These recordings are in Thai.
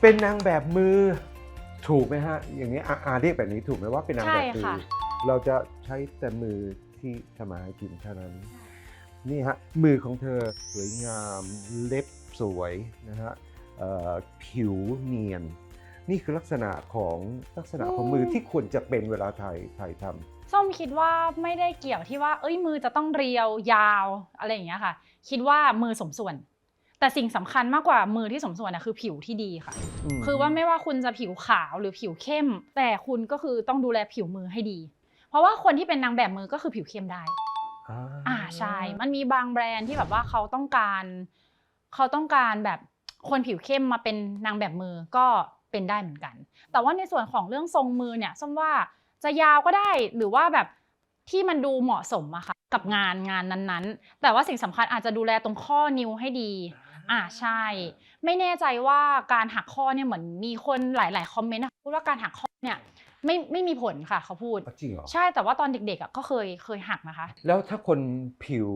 เป็นนางแบบมือ ถูกไหมฮะ อย่างนี้อาอาเรียกแบบนี้ถูกไหมว่าเป็นนางแบบมืใช่ค่ะ เราจะใช้แต่มือที่ทำมาหากินเท่านั้น นี่ฮะ มือของเธอสวยงามเล็บสวยนะฮะเอ่อผิวเนียน นี่คือลักษณะของลักษณะของมือที่ควรจะเป็นเวลาถ่ายถ่ายทำ ส้มคิดว่าไม่ได้เกี่ยวที่ว่า เอ้ยมือจะต้องเรียวยาวอะไรอย่างเงี้ยค่ะ คิดว่ามือสมส่วน แต่สิ่งสำคัญมากกว่ามือที่สมส่วนนะคือผิวที่ดีค่ะมคือว่าไม่ว่าคุณจะผิวขาวหรือผิวเข้ม แต่คุณก็คือต้องดูแลผิวมือให้ดี เพราะว่าคนที่เป็นนางแบบมือก็คือผิวเข้มได้อ่าอ่าใช่ มันมีบางแบรนด์ที่แบบว่าเขาต้องการเขาต้องการแบบคนผิวเข้มมาเป็นนางแบบมือก็เป็นได้เหมือนกัน แต่ว่าในส่วนของเรื่องทรงมือเนี่ยส้มว่าจะยาวก็ได้หรือว่าแบบที่มันดูเหมาะสมอะค่ะกับงานงานนั้นๆ แต่ว่าสิ่งสำคัญอาจจะดูแลตรงข้อนิ้วให้ดี อ่าใช่ ไม่แน่ใจว่าการหักข้อเนี่ยเหมือนมีคนหลาย ๆ คอมเมนต์นะคะพูดว่าการหักข้อเนี่ยไม่ไม่มีผลค่ะเขาพูด จริงเหรอ ใช่แต่ว่าตอนเด็กๆอะก็เคยเคยหักนะคะ แล้วถ้าคนผิว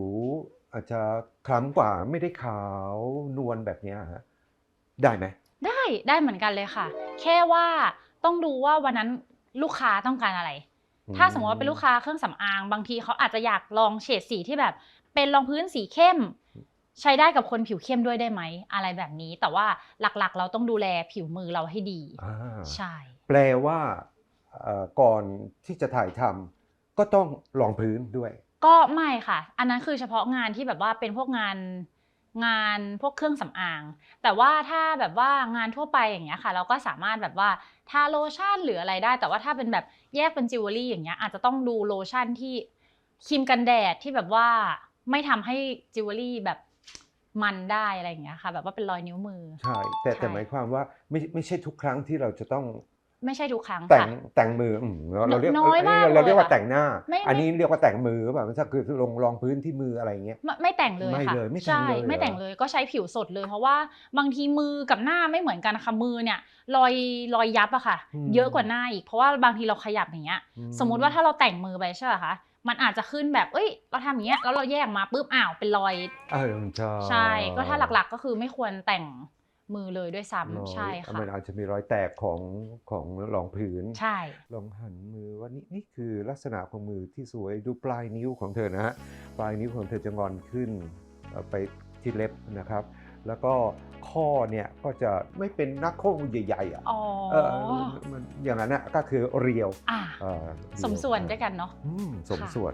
อาจจะคล้ำกว่าไม่ได้ขาวนวลแบบเนี้ยฮะได้ไหม ได้ได้เหมือนกันเลยค่ะ แค่ว่าต้องดูว่าวันนั้นลูกค้าต้องการอะไรถ้าสมมติว่าเป็นลูกค้าเครื่องสำอาง บางทีเขาอาจจะอยากลองเฉดสีที่แบบ เป็นรองพื้นสีเข้ม ใช้ได้กับคนผิวเข้มด้วยได้ไหม อะไรแบบนี้ แต่ว่าหลักๆ เราต้องดูแลผิวมือเราให้ดีอ่าใช่ แปลว่าเอ่อก่อนที่จะถ่ายทำก็ต้องลองพื้นด้วย ก็ไม่ค่ะ อันนั้นคือเฉพาะงานที่แบบว่าเป็นพวกงานงานพวกเครื่องสำอาง แต่ว่าถ้าแบบว่างานทั่วไปอย่างเงี้ยค่ะ เราก็สามารถแบบว่าทาโลชั่นหรืออะไรได้ แต่ว่าถ้าเป็นแบบแยกเป็นจิวเวลรี่อย่างเงี้ยอาจจะต้องดูโลชั่นที่ครีมกันแดดที่แบบว่าไม่ทำให้จิวเวลรี่แบบ มันได้อะไรอย่างเงี้ยค่ะ แบบว่าเป็นรอยนิ้วมือ ใช่แต่แต่ใช่หมายความว่าไม่ไม่ใช่ทุกครั้งที่เราจะต้องไม่ใช่ทุกครั้งแต่งค่ะแต่งมืออืมเราเราเรียกน้อยมากเราเรียกว่าเลยอะแต่งหน้าไม่อันนี้เรียกว่าแต่งมือหรือเปล่าถ้าคือลงรองพื้นที่มืออะไรอย่างเงี้ยไม่ไม่แต่งเลยไม่ค่ะเลยไม่แต่งใช่เลยเหรอไม่แต่งเลยก็ใช้ผิวสดเลยเพราะว่าบางทีมือกับหน้าไม่เหมือนกันค่ะมือเนี่ยรอยรอยยับอะค่ะ เยอะกว่าหน้าอีกเพราะว่าบางทีเราขยับอย่างเงี้ยอืสมมุติว่าถ้าเราแต่งมือไปใช่ไหมคะ มันอาจจะขึ้นแบบเอ้ย เราทำอย่างเงี้ยแล้วเราแยกมาปุ๊บอ้าวเป็นรอย เออใช่ใช่ ก็ถ้าหลักๆก็คือไม่ควรแต่งมือเลยด้วยซ้ำรอยใช่ค่ะมันอาจจะมีรอยแตกของของรองพื้นใช่ลองหันมือว่านี่นี่คือลักษณะของมือที่สวยดูปลายนิ้วของเธอนะฮะปลายนิ้วของเธอจะงอนขึ้นเอ่อไปที่เล็บนะครับ แล้วก็ ข้อเนี่ยก็จะไม่เป็นนักโค้งใหญ่ๆอะอ๋อเออมันอย่างนั้นนะก็คือเรียวอะเอ่อเรียสมส่วนด้วยกันเนาะอืมสมค่ะส่วน